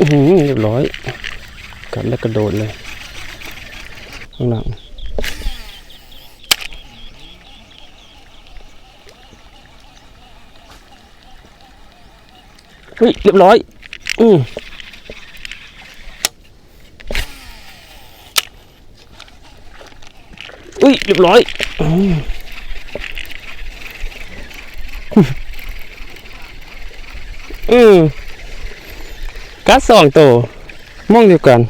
อือเรียบร้อย กัดแล้วกระโดดเลยข้างหลังเฮ้ยเรียบร้อย อืมอุ้ยเรียบร้อยอือืม กัดสองตัวมองเดียวกัน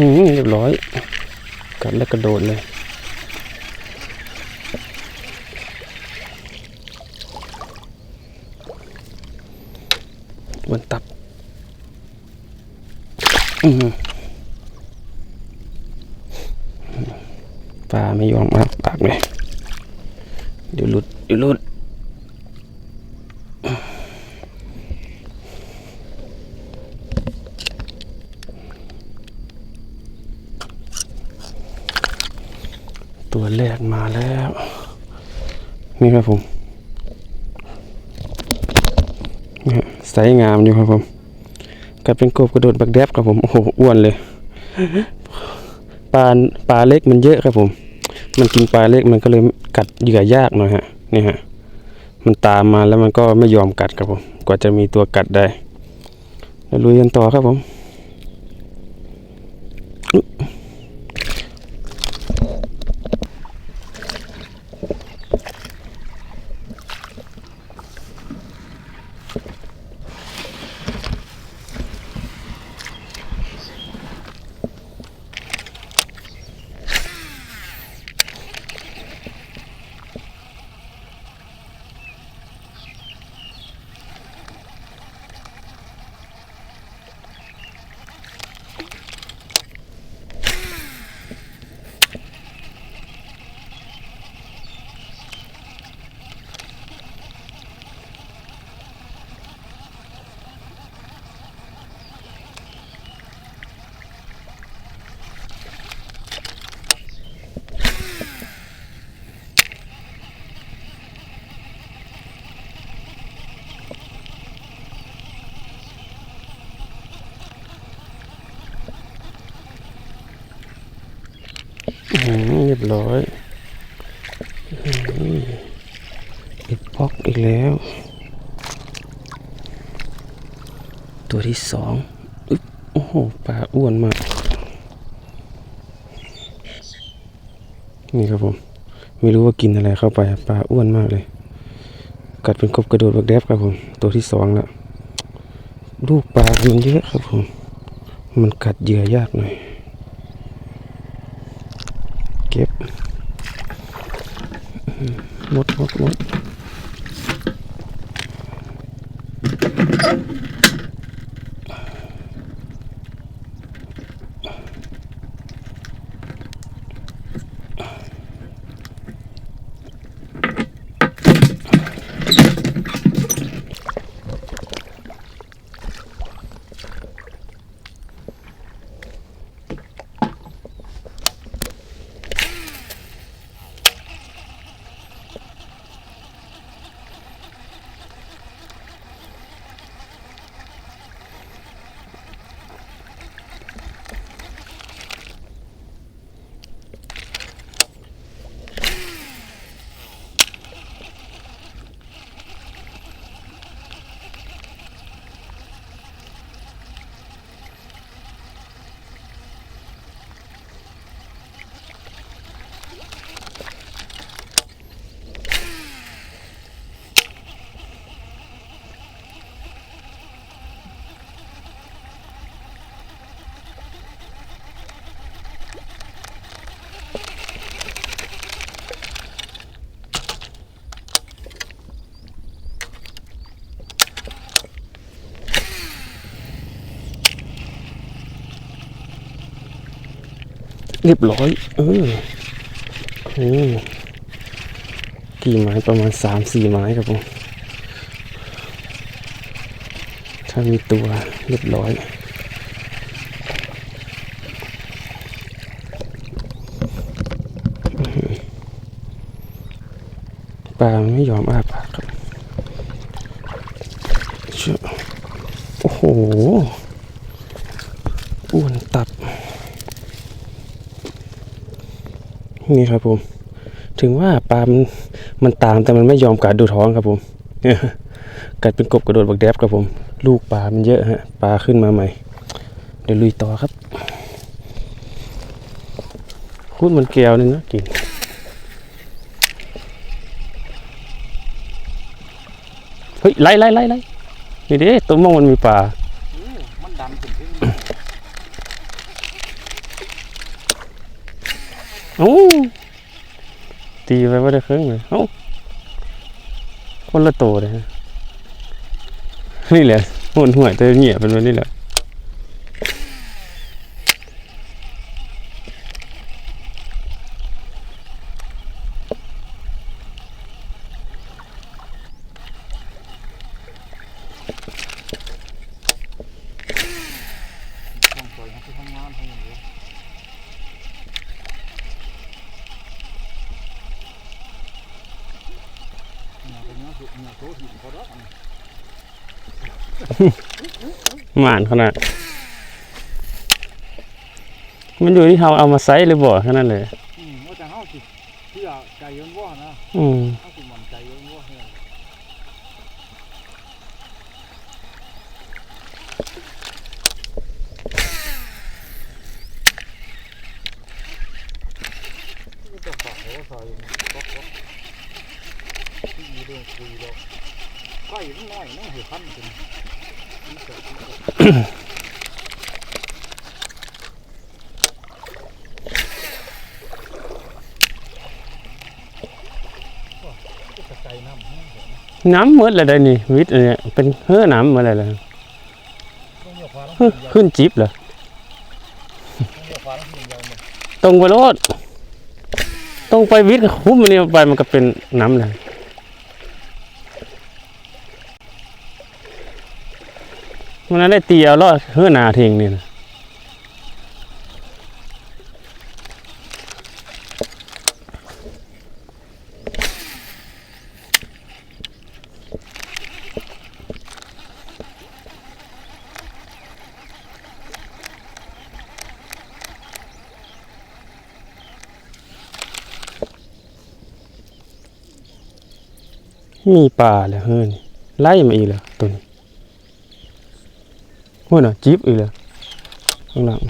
เรียบร้อย กัดแล้วกระโดดเลย บนตับอือหือปลาไม่ยอมมาปากเลย เดี๋ยวหลุด เดี๋ยวหลุด ตัวแรกมาแล้ว นี่ครับผมนี่ฮะไซส์งามอยู่ครับผมกัดเป็นกบกระโดดบักแดบครับผมโอ้โหอ้วนเลยปลาปลาเล็กมันเยอะครับผม มันกินปลาเล็กมันก็เลยกัดเหยื่อยากหน่อยฮะนี่ฮะมันตามมาแล้วมันก็ไม่ยอมกัดครับผม กว่าจะมีตัวกัดได้แล้วลุยกันต่อครับผม เรียบร้อยอืมอีกพอกอีกแล้ว ตัวที่สองอึ๊บโอ้โหปลาอ้วนมาก นี่ครับผม ไม่รู้ว่ากินอะไรเข้าไปปลาอ้วนมากเลย กัดเป็นกบกระโดดบักแดบครับผม ตัวที่สองแล้วลูกปลามันเยอะครับผม มันกัดเหยื่อยากหน่อย เก็บมดมดมด เรียบร้อยเออโอ้กี่ไม้ประมาณสามสี่ไม้ครับผมถ้ามีตัวเรียบร้อยปลาไม่ยอมอ้าปากครับเชื่อโอ้โห อ้วนตับ นี่ครับผม ถึงว่าปลามันมันตามแต่มันไม่ยอมกัดดูท้องครับผมกัดเป็นกบกระโดดบักแดบครับผม ลูกปลามันเยอะฮะปลาขึ้นมาใหม่ เดี๋ยวลุยต่อครับพูดมันแก้วนึงนะกินเฮ้ยไล่ไล่ไล่ไล่นี่เด้ตัวมองมันมีปลา มันดันขึ้นที่ โอ้ตีไปว่าได้ครึ่งเลยโอ้คนละโตเลยฮะนี่แหละหุ่นห่วยตัวเหี้ยเป็นแบบนี้แหละ ต้องปล่อยให้ที่ทำงานให้อย่างเดียวเนี่ยเป็นเนื้อสุกเนื้อโต หินเขาดอกอันนี้หมานขนาด มันอยู่ที่เราเอามาไซส์เลยบ่แค่นั้นเลยอืมว่าแต่เฮาสิเชื่อใจเย็นว่านะอืมเฮาสิมั่นใจเย็นว่าเนี่ยก็จะฝากเขาว่าใส่ ก๊อกก๊อกที่มีเรื่องคุยแล้วไก่มันน้อยนั่งหัวขั้นกันนี่เกิดนี่เกิดก็ตะไคร้น้ำแห้งเห็นไหมน้ำหมดเลยได้นี่วิทย์อันเนี่ยเป็นเฮ้อน้ำมาเลยเลยต้องเหยียบฟ้าแล้วเฮ้อขึ้นจิ๊บเหรอต้องเหยียบฟ้าแล้วทีเดียวเนี่ยตรงไปโลดตรงไปวิทย์คุ้มมันนี่ไปมันก็เป็นน้ำเลย มันนั้ได้เตียวรอดเฮือนาทิ้งนี่นะมีป่าเลยเฮือนไล่มาอีกแล้ว ตัวนี้หัวน่ะจิ๊บอีกแล้วข้างหลัง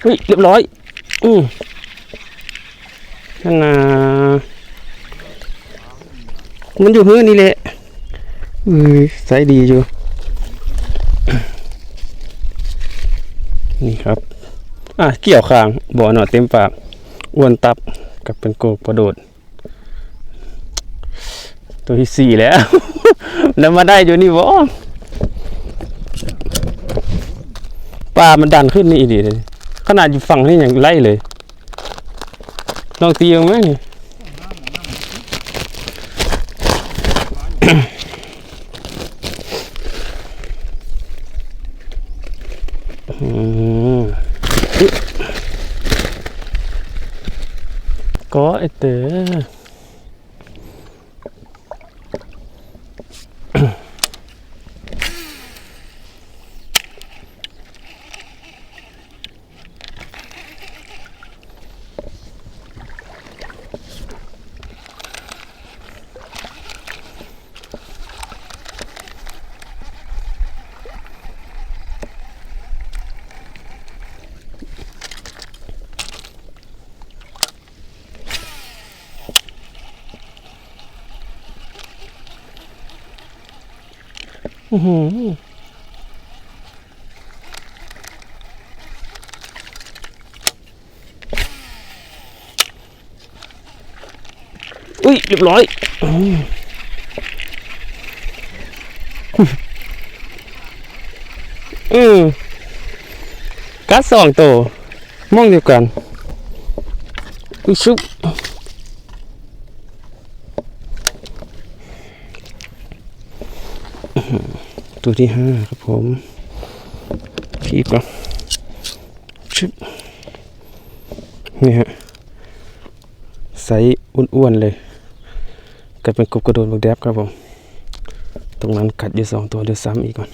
เฮ้ยเรียบร้อย อืมนั่นนะมันอยู่เฮือนี่แหละอ้ยใส่ดีอยู่ นี่ครับ อะ เกี่ยวคาง บ่อหน่อเต็มปาก อ้วนตับกับเป็นโกกระโดด ตัวที่สี่แล้ว แล้วมาได้อยู่นี่บ่ปลามันดันขึ้นนี่ดีเลยขนาดอยู่ฝั่งนี่ยังไล่เลย ลองตีเอาไหมนี่ก็ไอเต๋อ อื้อหืออุ้ยเรียบร้อยอือืมกัดสองตัวมองเดียวกันอุ้ยชุบ ตัวที่ห้าครับผมคีบก่อนชุบนี่ฮะไซส์อ้วนๆเลยกลายเป็นกบกระโดดบักแดบครับผม ตรงนั้นกัดอยู่สองตัวเดี๋ยวซ้ำอีกก่อน